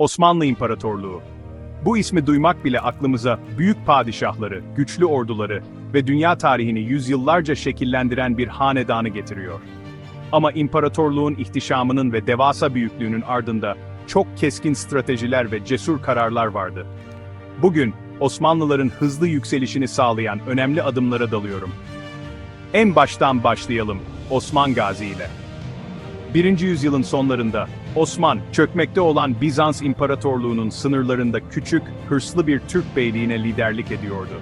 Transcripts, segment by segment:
Osmanlı İmparatorluğu. Bu ismi duymak bile aklımıza büyük padişahları, güçlü orduları ve dünya tarihini yüzyıllarca şekillendiren bir hanedanı getiriyor. Ama imparatorluğun ihtişamının ve devasa büyüklüğünün ardında çok keskin stratejiler ve cesur kararlar vardı. Bugün Osmanlıların hızlı yükselişini sağlayan önemli adımlara dalıyorum. En baştan başlayalım Osman Gazi ile. 1. yüzyılın sonlarında Osman, çökmekte olan Bizans İmparatorluğu'nun sınırlarında küçük, hırslı bir Türk beyliğine liderlik ediyordu.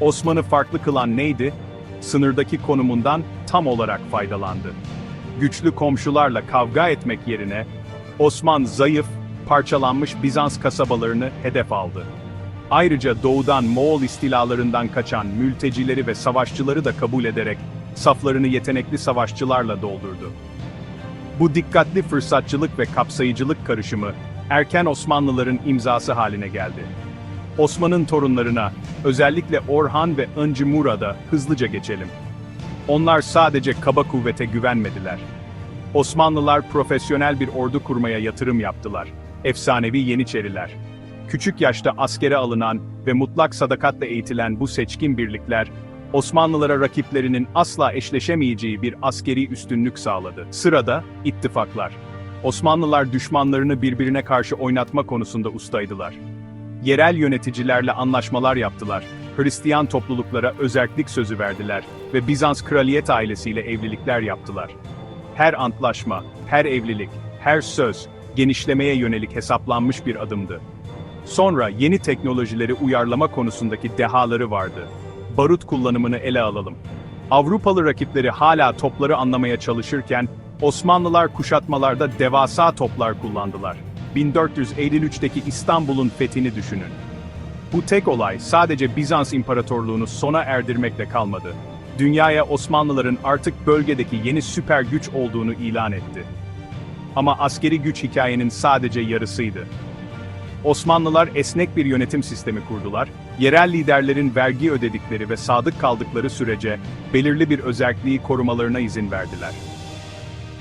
Osman'ı farklı kılan neydi? Sınırdaki konumundan tam olarak faydalandı. Güçlü komşularla kavga etmek yerine, Osman zayıf, parçalanmış Bizans kasabalarını hedef aldı. Ayrıca doğudan Moğol istilalarından kaçan mültecileri ve savaşçıları da kabul ederek saflarını yetenekli savaşçılarla doldurdu. Bu dikkatli fırsatçılık ve kapsayıcılık karışımı, erken Osmanlıların imzası haline geldi. Osman'ın torunlarına, özellikle Orhan ve Öncü Murad'a hızlıca geçelim. Onlar sadece kaba kuvvete güvenmediler. Osmanlılar profesyonel bir ordu kurmaya yatırım yaptılar. Efsanevi Yeniçeriler. Küçük yaşta askere alınan ve mutlak sadakatle eğitilen bu seçkin birlikler, Osmanlılara rakiplerinin asla eşleşemeyeceği bir askeri üstünlük sağladı. Sırada ittifaklar. Osmanlılar düşmanlarını birbirine karşı oynatma konusunda ustaydılar. Yerel yöneticilerle anlaşmalar yaptılar. Hristiyan topluluklara özerklik sözü verdiler ve Bizans kraliyet ailesiyle evlilikler yaptılar. Her antlaşma, her evlilik, her söz genişlemeye yönelik hesaplanmış bir adımdı. Sonra yeni teknolojileri uyarlama konusundaki dehaları vardı. Barut kullanımını ele alalım. Avrupalı rakipleri hala topları anlamaya çalışırken, Osmanlılar kuşatmalarda devasa toplar kullandılar. 1453'teki İstanbul'un fethini düşünün. Bu tek olay sadece Bizans İmparatorluğunu sona erdirmekle kalmadı. Dünyaya Osmanlıların artık bölgedeki yeni süper güç olduğunu ilan etti. Ama askeri güç hikayenin sadece yarısıydı. Osmanlılar esnek bir yönetim sistemi kurdular, yerel liderlerin vergi ödedikleri ve sadık kaldıkları sürece belirli bir özerkliği korumalarına izin verdiler.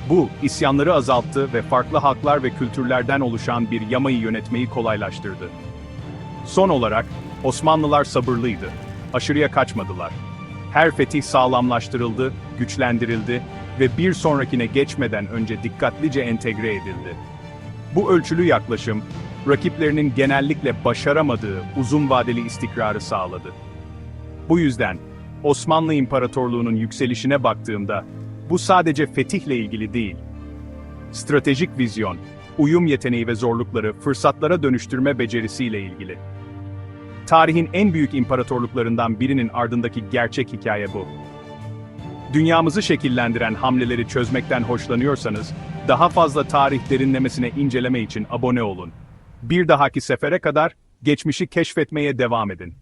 Bu, isyanları azalttı ve farklı halklar ve kültürlerden oluşan bir yamayı yönetmeyi kolaylaştırdı. Son olarak, Osmanlılar sabırlıydı, aşırıya kaçmadılar. Her fetih sağlamlaştırıldı, güçlendirildi ve bir sonrakine geçmeden önce dikkatlice entegre edildi. Bu ölçülü yaklaşım, rakiplerinin genellikle başaramadığı uzun vadeli istikrarı sağladı. Bu yüzden, Osmanlı İmparatorluğu'nun yükselişine baktığımda, bu sadece fetihle ilgili değil. Stratejik vizyon, uyum yeteneği ve zorlukları fırsatlara dönüştürme becerisiyle ilgili. Tarihin en büyük imparatorluklarından birinin ardındaki gerçek hikaye bu. Dünyamızı şekillendiren hamleleri çözmekten hoşlanıyorsanız, daha fazla tarih derinlemesine inceleme için abone olun. Bir dahaki sefere kadar geçmişi keşfetmeye devam edin.